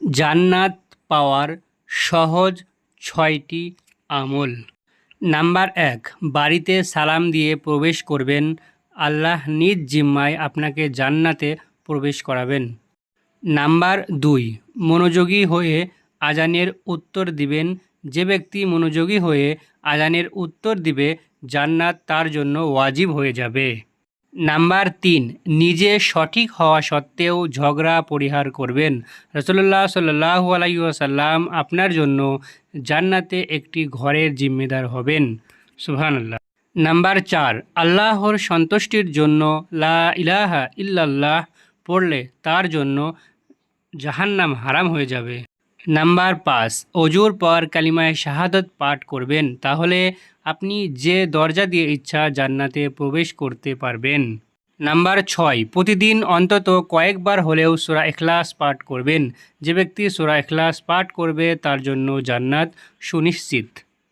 জান্নাত পাওয়ার সহজ ছয়টি আমল। নাম্বার এক, বাড়িতে সালাম দিয়ে প্রবেশ করবেন। আল্লাহ নিজ জিম্মায় আপনাকে জান্নাতে প্রবেশ করাবেন। নাম্বার দুই, মনোযোগী হয়ে আজানের উত্তর দিবেন। যে ব্যক্তি মনোযোগী হয়ে আজানের উত্তর দিবে, জান্নাত তার জন্য ওয়াজিব হয়ে যাবে। নাম্বার তিন, নিজে সঠিক হওয়া সত্ত্বেও ঝগড়া পরিহার করবেন। রসল্লাহ সাল্লাহ আলাইসাল্লাম আপনার জন্য জান্নাতে একটি ঘরের জিম্মেদার হবেন। সুবহানাল্লাহ। নাম্বার চার, আল্লাহর সন্তুষ্টির জন্য লা ইলাহা ইল্লাল্লাহ পড়লে তার জন্য জাহান্নাম হারাম হয়ে যাবে। নাম্বার পাঁচ, অজুর পর কালিমায় শাহাদত পাঠ করবেন। তাহলে আপনি যে দরজা দিয়ে ইচ্ছা জান্নাতে প্রবেশ করতে পারবেন। নাম্বার ছয়, প্রতিদিন অন্তত কয়েকবার হলেও সোরা এখলাস পাঠ করবেন। যে ব্যক্তি সোরা এখলাস পাঠ করবে, তার জন্য জান্নাত সুনিশ্চিত।